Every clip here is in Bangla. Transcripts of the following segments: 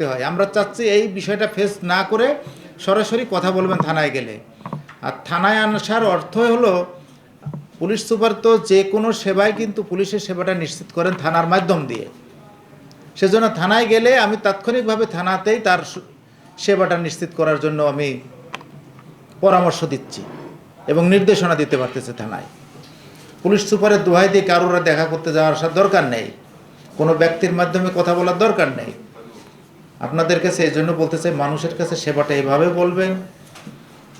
আসতে হয়। আমরা চাচ্ছি এই বিষয়টা ফেস না করে সরাসরি কথা বলবেন থানায় গেলে। আর থানায় আসার অর্থ হলো, পুলিশ সুপার তো যে কোনো সেবায় কিন্তু পুলিশের সেবাটা নিশ্চিত করেন থানার মাধ্যম দিয়ে। সেজন্য থানায় গেলে আমি তাৎক্ষণিকভাবে থানাতেই তার সেবাটা নিশ্চিত করার জন্য আমি পরামর্শ দিচ্ছি এবং নির্দেশনা দিতে পারতেছে থানায়। পুলিশ সুপারের দোহাই দিয়ে কারোরা দেখা করতে যাওয়ার দরকার নেই। কোনো ব্যক্তির মাধ্যমে কথা বলার দরকার নেই। আপনাদের কাছে এই জন্য বলতে চাই, মানুষের কাছে সেবাটা এইভাবে বলবেন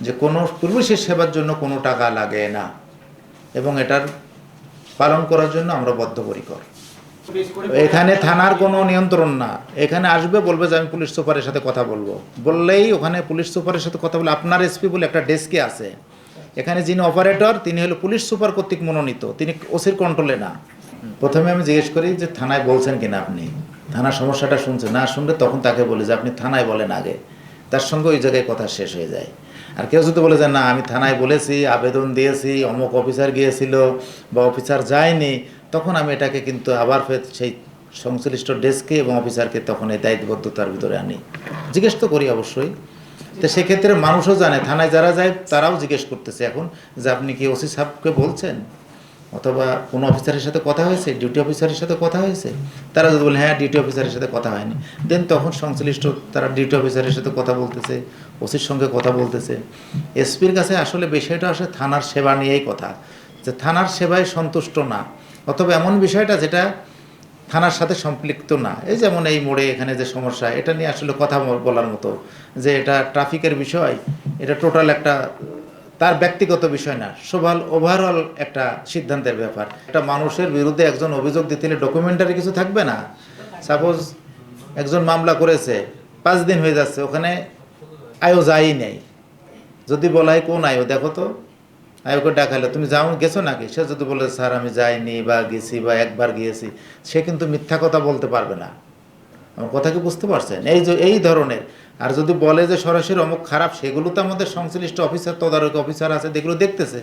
যে কোনো পুলিশের সেবার জন্য কোনো টাকা লাগে না। এবং এটার পালন করার জন্য আমরা বদ্ধপরিকর। এখানে থানার কোনো নিয়ন্ত্রণ না। এখানে আসবে, বলবে যে আমি পুলিশ সুপারের সাথে কথা বলব। বললেই ওখানে পুলিশ সুপারের সাথে কথা বলে, আপনার এসপি বলে একটা ডেস্কে আছে। এখানে যিনি অপারেটর, তিনি হলো পুলিশ সুপার কর্তৃক মনোনীত। তিনি ওসির কন্ট্রোলে না। প্রথমে আমি জিজ্ঞেস করি যে থানায় বলছেন কিনা আপনি? থানার সমস্যাটা শুনছে, না শুনলে তখন তাকে বলে যে, আপনি থানায় বলেন আগে। তার সঙ্গে ওই জায়গায় কথা শেষ হয়ে যায়। আর কেউ যদি বলে যে, না, আমি থানায় বলেছি, আবেদন দিয়েছি, অমুক অফিসার গিয়েছিল বা অফিসার যায়নি, তখন আমি এটাকে কিন্তু আবার ফের সেই সংশ্লিষ্ট ডেস্কে এবং অফিসারকে তখন এই দায়িত্ববদ্ধতার ভিতরে আনি। জিজ্ঞেস তো করি অবশ্যই। তো সেক্ষেত্রে মানুষও জানে, থানায় যারা যায় তারাও জিজ্ঞেস করতেছে এখন যে, আপনি কি ওসি সাহেবকে বলছেন? অথবা কোনো অফিসারের সাথে কথা হয়েছে? ডিউটি অফিসারের সাথে কথা হয়েছে? তারা যদি বলে হ্যাঁ ডিউটি অফিসারের সাথে কথা হয়নি। দেন তখন সংশ্লিষ্ট তারা ডিউটি অফিসারের সাথে কথা বলতেছে, ওসির সঙ্গে কথা বলতেছে। এসপির কাছে আসলে বিষয়টা আসে থানার সেবা নিয়েই কথা। যে থানার সেবায় সন্তুষ্ট না। অথবা এমন বিষয়টা যেটা থানার সাথে সম্পৃক্ত না। এই যেমন এই মোড়ে এখানে যে সমস্যা, এটা নিয়ে আসলে কথা বলার মতো। যে এটা ট্রাফিকের বিষয়, এটা টোটাল একটা তার ব্যক্তিগত বিষয় না সোভাল ওভারঅল একটা সিদ্ধান্তের ব্যাপার। একটা মানুষের বিরুদ্ধে একজন অভিযোগ দিতে হলে ডকুমেন্টারি কিছু থাকবে না। সাপোজ একজন মামলা করেছে, পাঁচ দিন হয়ে যাচ্ছে, ওখানে আয়ো যাই নেই। যদি বলা হয় কোন আয়ো দেখো তো আয়োকে ডাকালে তুমি যাও, গেছো নাকি? সে যদি বলে, স্যার, আমি যাইনি বা গেছি বা একবার গিয়েছি, সে কিন্তু মিথ্যা কথা বলতে পারবে না। আমার কথা কি বুঝতে পারছেন? এই যে, এই ধরনের আর যদি বলে যে সরাসরি অমুক খারাপ, সেগুলো তো আমাদের সংশ্লিষ্ট অফিসার, তদারকি অফিসার আছে, যেগুলো দেখতেছে।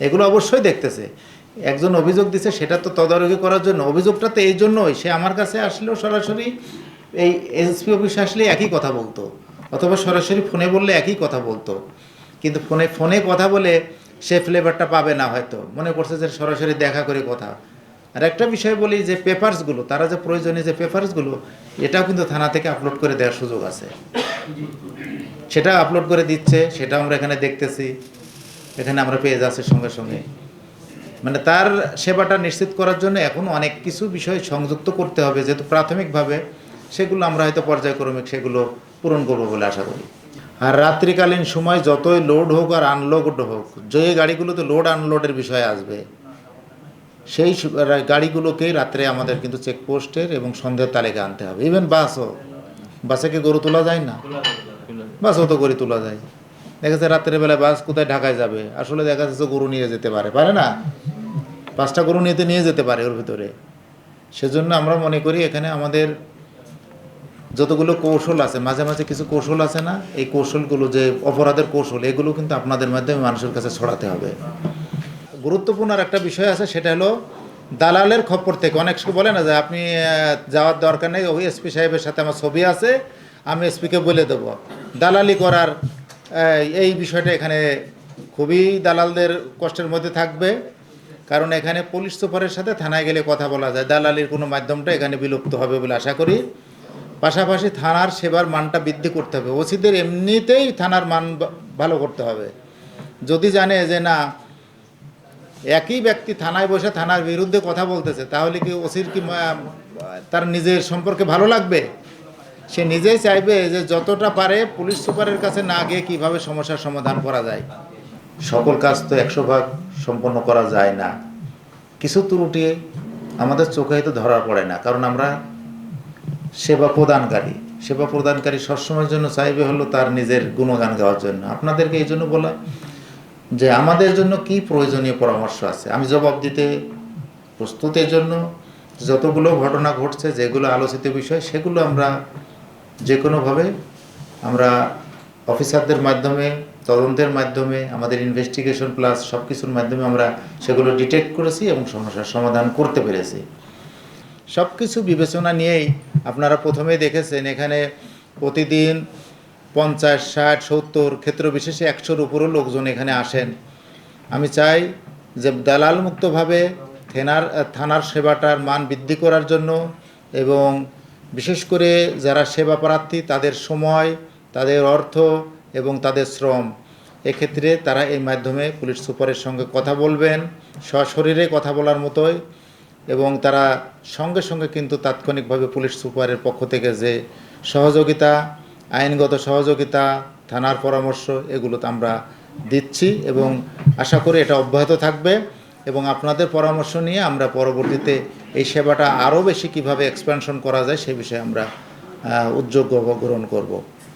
এগুলো অবশ্যই দেখতেছে। একজন অভিযোগ দিছে, সেটা তো তদারকি করার জন্য। অভিযোগটা তো এই জন্যই, সে আমার কাছে আসলেও সরাসরি এই এসপি অফিসে আসলে একই কথা বলতো, অথবা সরাসরি ফোনে বললে একই কথা বলতো। কিন্তু ফোনে ফোনে কথা বলে সে ফ্লেভারটা পাবে না হয়তো। মনে করছে যে সরাসরি দেখা করে কথা। আর একটা বিষয় বলি যে পেপারসগুলো তারা যে প্রয়োজনীয় যে পেপারসগুলো এটাও কিন্তু থানা থেকে আপলোড করে দেওয়ার সুযোগ আছে। সেটা আপলোড করে দিচ্ছে সেটা আমরা এখানে দেখতেছি। এখানে আমরা পেয়ে যাচ্ছি সঙ্গে সঙ্গে। মানে তার সেবাটা নিশ্চিত করার জন্য এখন অনেক কিছু বিষয় সংযুক্ত করতে হবে, যেহেতু প্রাথমিকভাবে সেগুলো আমরা হয়তো পর্যায়ক্রমিক সেগুলো পূরণ করব বলে আশা করি। আর রাত্রিকালীন সময় যতই লোড হোক আর আনলোড হোক, যে গাড়িগুলোতে লোড আনলোডের বিষয় আসবে, সেই গাড়িগুলোকেই রাত্রে আমাদের কিন্তু চেকপোস্টের এবং সন্ধ্যের তালিকা আনতে হবে। ইভেন বাসও বাসে কি গরু তোলা যায় না? বাসও তো গরু তোলা যায়। দেখা যাচ্ছে রাত্রের বেলায় বাস কোথায় ঢাকায় যাবে? আসলে দেখা যাচ্ছে গরু নিয়ে যেতে পারে পারে না? পাঁচটা গরু নিতে নিয়ে যেতে পারে ওর ভিতরে। সেজন্য আমরা মনে করি এখানে আমাদের যতগুলো কৌশল আছে মাঝে মাঝে কিছু কৌশল আছে না এই কৌশলগুলো যে অপরাধের কৌশল এগুলো কিন্তু আপনাদের মাধ্যমে মানুষের কাছে ছড়াতে হবে। গুরুত্বপূর্ণ আর একটা বিষয় আছে সেটা হলো দালালের খপ্পর থেকে। অনেক সময় বলে না যে আপনি যাওয়ার দরকার নেই, ওই এসপি সাহেবের সাথে আমার ছবি আছে, আমি এসপিকে বলে দেবো। দালালি করার এই বিষয়টা এখানে খুবই দালালদের কষ্টের মধ্যে থাকবে। কারণ এখানে পুলিশ সুপারের সাথে থানায় গেলে কথা বলা যায়। দালালির কোনো মাধ্যমটা এখানে বিলুপ্ত হবে বলে আশা করি। পাশাপাশি থানার সেবার মানটা বৃদ্ধি করতে হবে। ওসিদের এমনিতেই থানার মান ভালো করতে হবে। যদি জানে যে না একই ব্যক্তি থানায় বসে থানার বিরুদ্ধে কথা বলতেছে, তাহলে কি ওসির কি তার নিজের সম্পর্কে ভালো লাগবে? সে নিজেই চাইবে যে যতটা পারে পুলিশ সুপারের কাছে না গিয়ে কীভাবে সমস্যার সমাধান করা যায়। সকল কাজ তো একশো ভাগ সম্পন্ন করা যায় না। কিছু ত্রুটি আমাদের চোখে হয়তো ধরা পড়ে না, কারণ আমরা সেবা প্রদানকারী। সেবা প্রদানকারী সবসময়ের জন্য চাইবে হলো তার নিজের গুণগান গাওয়ার জন্য। আপনাদেরকে এই জন্য বলা যে আমাদের জন্য কি প্রয়োজনীয় পরামর্শ আছে? আমি জবাব দিতে প্রস্তুতের জন্য যতগুলো ঘটনা ঘটছে, যেগুলো আলোচিত বিষয়, সেগুলো আমরা যে কোনোভাবে আমরা অফিসারদের মাধ্যমে, তদন্তের মাধ্যমে, আমাদের ইনভেস্টিগেশন প্লাস সব কিছুর মাধ্যমে আমরা সেগুলো ডিটেক্ট করেছি এবং সমস্যার সমাধান করতে পেরেছি। সব কিছু বিবেচনা নিয়েই আপনারা প্রথমেই দেখেছেন, এখানে প্রতিদিন পঞ্চাশ, ষাট, সত্তর, ক্ষেত্র বিশেষে একশোর উপরও লোকজন এখানে আসেন। আমি চাই যে দালাল মুক্তভাবে থানার থানার সেবাটার মান বৃদ্ধি করার জন্য এবং বিশেষ করে যারা সেবা প্রার্থী, তাদের সময়, তাদের অর্থ এবং তাদের শ্রম। এক্ষেত্রে তারা এই মাধ্যমে পুলিশ সুপারের সঙ্গে কথা বলবেন, সশরীরে কথা বলার মতোই এবং তারা সঙ্গে সঙ্গে কিন্তু তাৎক্ষণিকভাবে পুলিশ সুপারের পক্ষ থেকে যে সহযোগিতা আইনগত সহযোগিতা, থানার পরামর্শ, এগুলো তো আমরা দিচ্ছি এবং আশা করি এটা অব্যাহত থাকবে এবং আপনাদের পরামর্শ নিয়ে আমরা পরবর্তীতে এই সেবাটা আরও বেশি কীভাবে এক্সপ্যানশন করা যায় সে বিষয়ে আমরা উদ্যোগ গ্রহণ করব।